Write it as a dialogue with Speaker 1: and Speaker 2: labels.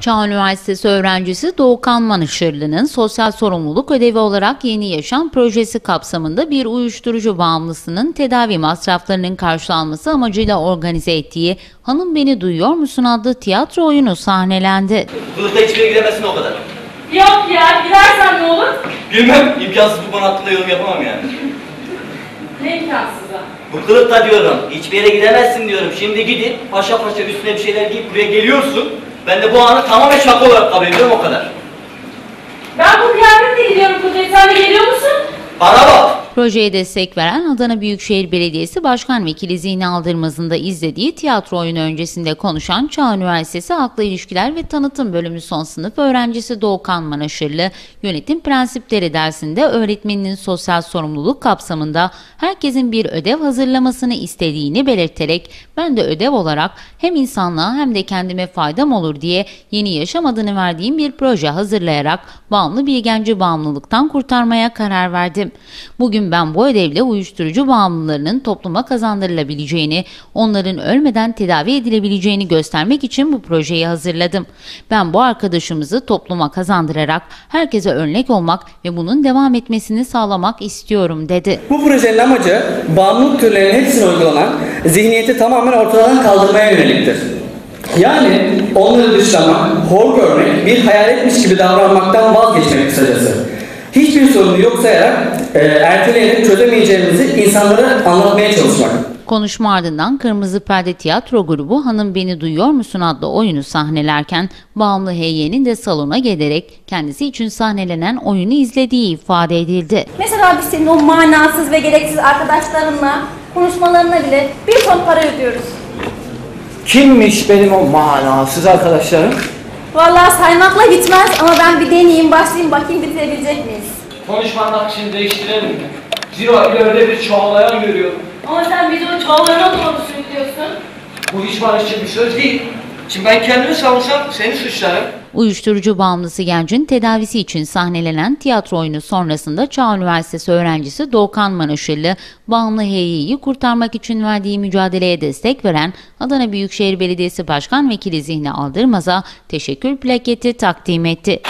Speaker 1: Çağ Üniversitesi öğrencisi Doğukan Manışırlı'nın sosyal sorumluluk ödevi olarak Yeni Yaşam projesi kapsamında bir uyuşturucu bağımlısının tedavi masraflarının karşılanması amacıyla organize ettiği Hanım Beni Duyuyor Musun adlı tiyatro oyunu sahnelendi.
Speaker 2: Kılıkta hiçbir yere gidemezsin o kadar.
Speaker 3: Yok ya gidersen ne olur?
Speaker 2: Bilmem, imkansız bu konu hakkında yorum yapamam yani.
Speaker 3: Ne imkansızı?
Speaker 2: Bu kılıkta diyorum, hiçbir yere gidemezsin diyorum. Şimdi gidip paşa paşa üstüne bir şeyler giyip buraya geliyorsun. Ben de bu anı tamamen şaka olarak kabul ediyorum o kadar.
Speaker 3: Ben bu kıyafetle gidiyorum Kudret. Sen de geliyor musun?
Speaker 2: Bana bak!
Speaker 1: Projeye destek veren Adana Büyükşehir Belediyesi Başkan Vekili Zihni Aldırmaz'ın da izlediği tiyatro oyunu öncesinde konuşan Çağ Üniversitesi Halkla İlişkiler ve Tanıtım Bölümü son sınıf öğrencisi Doğukan Manaşırlı, yönetim prensipleri dersinde öğretmeninin sosyal sorumluluk kapsamında herkesin bir ödev hazırlamasını istediğini belirterek ben de ödev olarak hem insanlığa hem de kendime faydam olur diye yeni yaşam adını verdiğim bir proje hazırlayarak bağımlı bir genci bağımlılıktan kurtarmaya karar verdim. Bugün ben bu ödevle uyuşturucu bağımlılarının topluma kazandırılabileceğini, onların ölmeden tedavi edilebileceğini göstermek için bu projeyi hazırladım. Ben bu arkadaşımızı topluma kazandırarak herkese örnek olmak ve bunun devam etmesini sağlamak istiyorum dedi.
Speaker 4: Bu projenin amacı bağımlılık türlerinin hepsine uygulanan zihniyeti tamamen ortadan kaldırmaya yöneliktir. Yani onları dışlama, hor görmek, bir hayaletmiş gibi davranmaktan vazgeçmek kısacası. Hiçbir sorunu yok sayarak e, erteleyerek çözemeyeceğimizi insanlara anlatmaya çalışmak.
Speaker 1: Konuşma ardından Kırmızı Perde Tiyatro Grubu Hanım Beni Duyuyor Musun adlı oyunu sahnelerken Bağımlı Heyye'nin de salona gelerek kendisi için sahnelenen oyunu izlediği ifade edildi.
Speaker 5: Mesela biz senin o manasız ve gereksiz arkadaşlarınla konuşmalarına bile bir ton para ödüyoruz.
Speaker 6: Kimmiş benim o manasız arkadaşlarım?
Speaker 5: Vallahi saymakla bitmez ama ben bir deneyeyim, başlayayım bakayım bitirebilecek miyiz?
Speaker 6: Konuşmanın akışını değiştirelim mi? Zira ileride bir çağlayan görüyorum.
Speaker 3: Ama sen bizi o çağlarına doğru sürüklüyorsun.
Speaker 6: Bu hiç barışçı bir söz değil. Şimdi ben kendimi savunsam seni suçlarım.
Speaker 1: Uyuşturucu bağımlısı gencin tedavisi için sahnelenen tiyatro oyunu sonrasında Çağ Üniversitesi öğrencisi Doğukan Manaşırlı, bağımlı H'yi kurtarmak için verdiği mücadeleye destek veren Adana Büyükşehir Belediyesi Başkan Vekili Zihni Aldırmaz'a teşekkür plaketi takdim etti.